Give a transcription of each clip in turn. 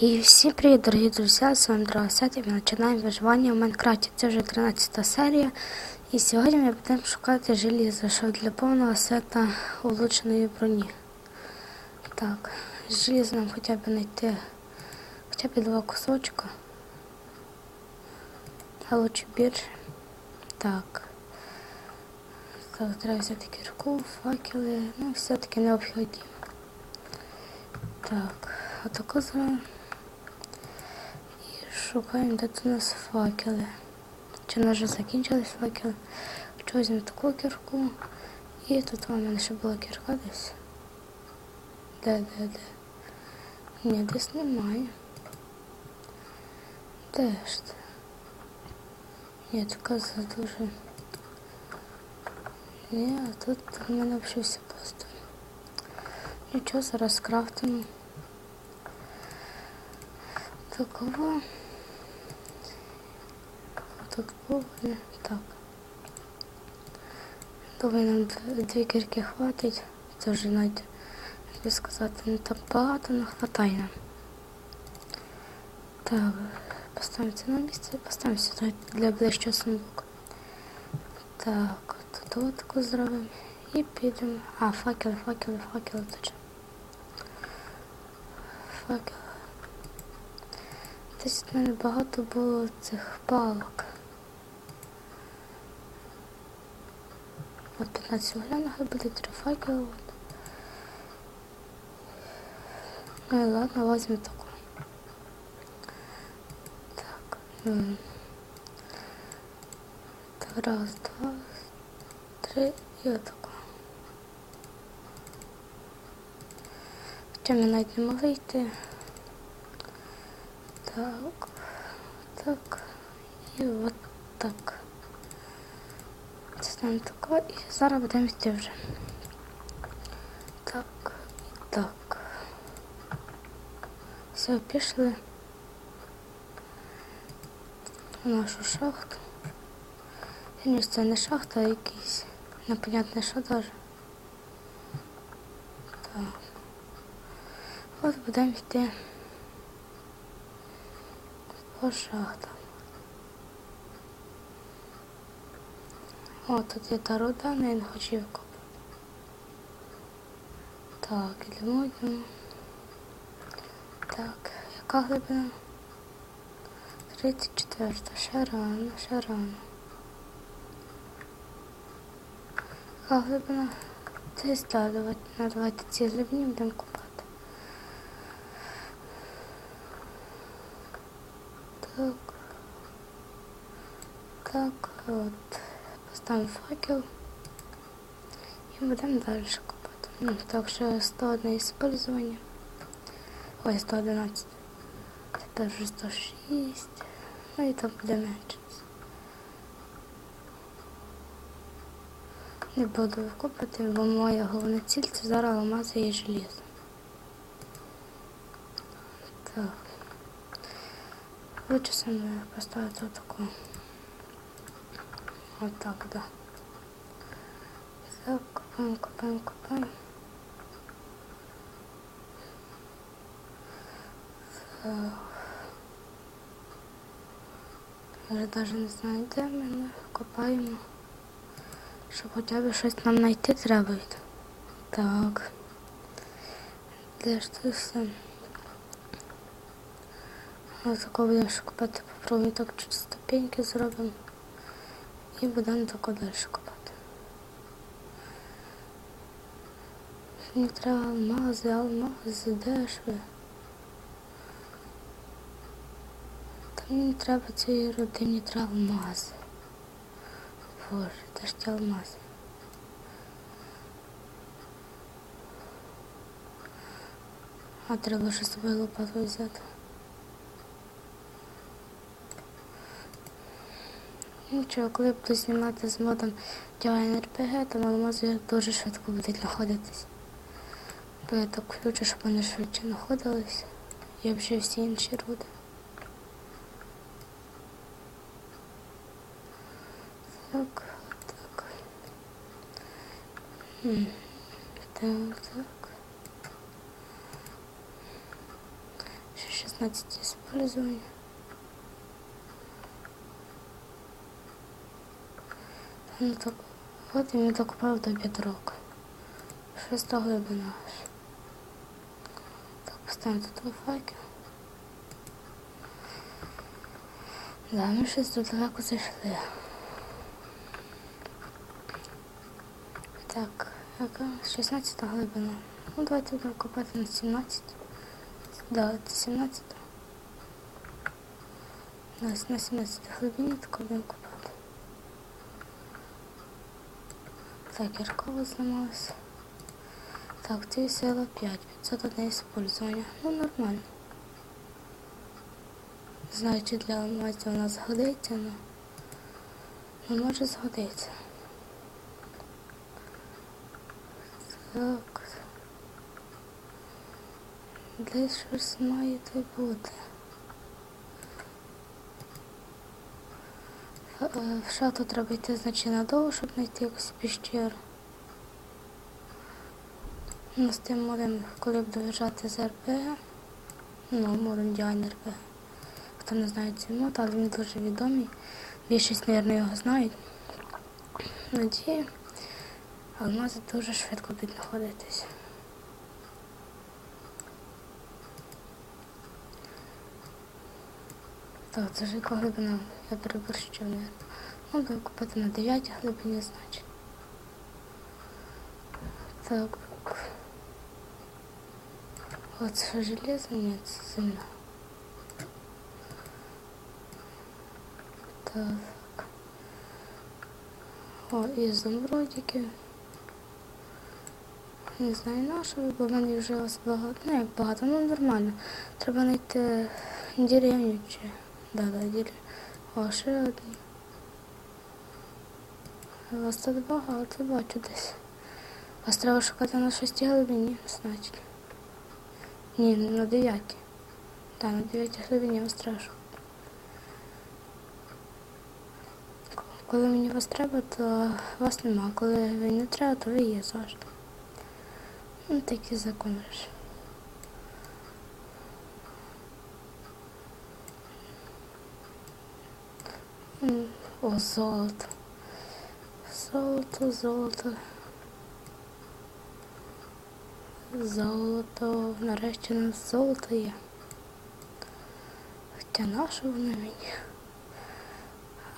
І всім привіт, дорогі друзі! З вами Друга і ми починаємо виживання в Майнкрафті. Це вже 13 серія. І сьогодні ми будемо шукати желізо, що для повного сета улучшеної броні. Так, желізо нам хоча б знайти хоча б два кусочка. А лучше більше. Так. Так, треба взяти кірку, факели, ну все-таки необхідно. Так, отако зробимо. Шукаємо, де у нас факели. Чи у нас вже закінчились факели? Чи візьмемо таку кірку. І тут у мене ще була кірка десь. Де, де, де? Ні, десь немає. Де ж це? Ні, така дуже. Ні, а тут у мене взагалі все просто. Нічого, зараз крафтимо. Такого. Тут повне. Так. Думаю, нам дві кірки хватить. Це вже навіть, як сказати, не так багато, але хватає нам. Так, поставимо це на місце і поставимо сюди для ближчого сундука. Так, тут таку зробимо. І підемо. А, факели, факели, факели точно. Факели. Десь в мене багато було цих палок. От 15 вугля, нехай буде 3 факели. От. Ну і ладно, возьмемо таку. Так. Так, раз, два, три і отаку. Хоча ми навіть не могли йти. Так, так, і от так. Стане тако, і зараз будемо йти вже. Так, так. Все, пішли в нашу шахту. Ні, це не шахта, а якийсь непонятне що даже. Так. От будемо йти по шахтам. О, тут є та руда, але не хочу її викопати. Так, йдемо, йдемо. Так, яка глибина? 34, ще рано, ще рано. Яка глибина? Це ставлю, на давайте ці глибині будемо купати. Так. Так, от. Поставимо факел. І будемо далі копати. Ну, так що 101 использование. Ой, 111. Тепер вже 106. Ну і так буде менше. Не буду викопати, бо моя головна ціль це зараз алмази і желізо. Так. Лучше саме поставити отаку. Отак, да. Так, копаємо, копаємо, копаємо. Так. Я вже навіть не знаю, де ми але копаємо. Щоб хоча б щось нам знайти треба. йти. Так. Де ж це все? Ось тако будемо ще копати, попробуємо так чуть ступеньки зробимо. І будемо тако далі копати. Мені треба алмази, алмази, де ж ви? Та треба цієї родині треба алмази. Боже, де ж ті алмази? А треба з собою лопату взяти. Нічого, коли я буду знімати з модом Divine RPG, там алмази дуже швидко будуть знаходитись. Бо я так включу, щоб вони швидше знаходились. І взагалі всі інші руди. Так, так. Так, так. Ще 16 16 использования. Ну так, от він докопав до бідрока. Шеста глибина. Так, поставимо тут факел. Да, ми щось тут далеко зайшли. Так, яка? 16 глибина. Ну, давайте будемо копати на 17. Да, це 17. На, на 17 глибині тако будемо копати. Так, яркова зламалась. Так, це сила 5, 501 использования. Ну, нормально. Не знаю, чи для алмазів вона згодиться, але ну, може згодиться. Так. Десь щось має бути. В шату треба йти значить надовго, щоб знайти якусь піщеру. Ну, з тим морем, коли буду виїжджати з РПГ, ну, морем Діань РПГ. Хто не знає цей мод, але він дуже відомий. Більшість, мабуть, його знають. Надію, алмази дуже швидко будуть знаходитись. Так, це ж яка глибина, я переборщив, мабуть. Ну, буду купити на 9 глибині, значить. Так. Що железо, ні, це земля. Так. О, і замородики. Не знаю нашого, бо в мене вже вас багато. Ну як багато, ну нормально. Треба знайти деревню чи. Да. О, ще одні. Вас тут багато, бачу десь. Вас треба шукати на шостій глибині, значить. Ні, на дев'ятій. Так, на дев'ятій глибині вас треба шукати. Коли мені вас треба, то вас нема. Коли ви не треба, то ви є завжди. Ну, такий закон ж. О, золото. Золото, золото. Золото. Нарешті у нас золото є. Хоча наше воно мені.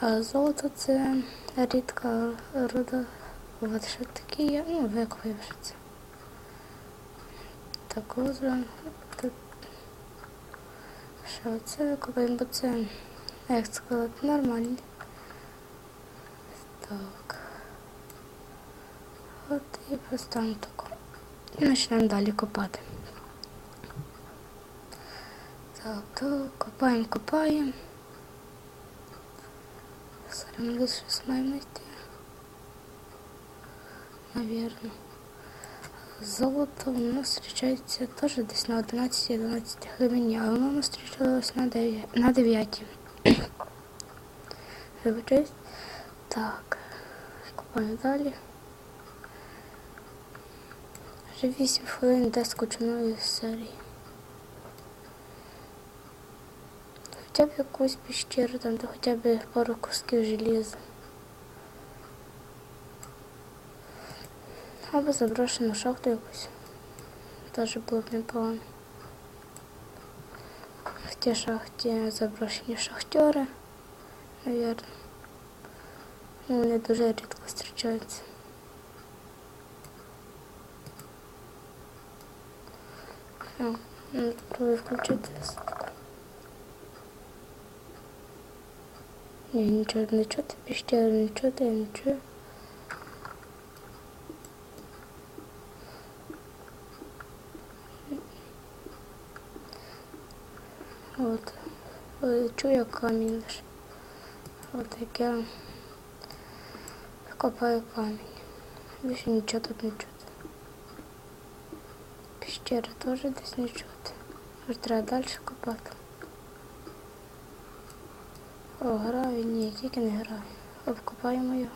А золото це рідка рода. От що такі є, ну, викопившиться. Так озеро. Тут. Що це викопаємо, бо це, як сказати, нормально. Так. От і поставимо таку. І почнемо далі копати. Так, то копаємо, копаємо. Ми десь щось маємо знайти. Навірно. Золото у нас зустрічається теж десь на 11-11 глибині, а воно зустрічалось на 9. На 9. Так. Купаємо далі. Вже 8 хвилин до скучної серії. Хоча б якусь піщеру, там, де хоча б пару кусків желіза. Або заброшену шахту якусь. Теж було б непогано. В тій шахті заброшені шахтери, мабуть. Ну, вони дуже рідко зустрічаються. О, ну, Пробую включити. Ні, нічого не чути, піщери не чути, я не чую. От. Е, Чую камінь. От як я копаю камінь. Більше нічого тут не чути. Піщери теж десь не чути. Вже треба далі копати. О, гравій, ні, тільки не гравій. Обкопаємо його.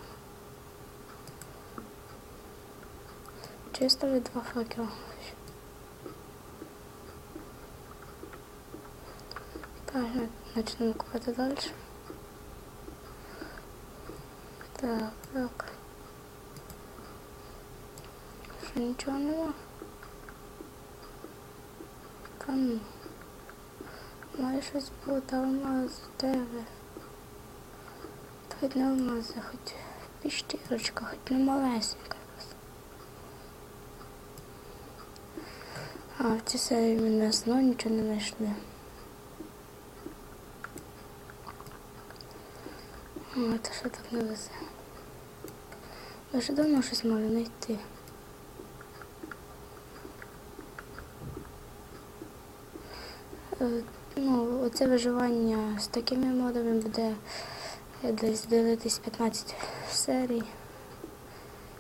Чисто від два факела. Так, почнемо купити далі. Так, так. Що нічого нема? Та ну. Має щось бути, алмаз у тебе. Та Хоч не алмази, хоч піштірочка, хоч не. А, в цій серії мене знову нічого не знайшли. А, це що так не везе? Я вже давно щось маю знайти. Е, Ну, оце виживання з такими модами буде е, десь дивитись 15 серій.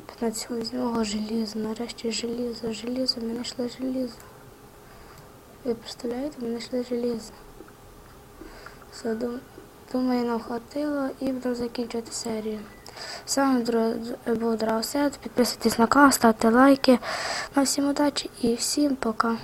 15 візьмого желізо, нарешті желізо, желізо, ми знайшли желізо. Ви представляєте, ми знайшли желізо. Все, дум- думаю, нам хватило і будемо закінчувати серію. З вами був Драусет. Підписуйтесь на канал, ставте лайки. На всім удачі і всім пока.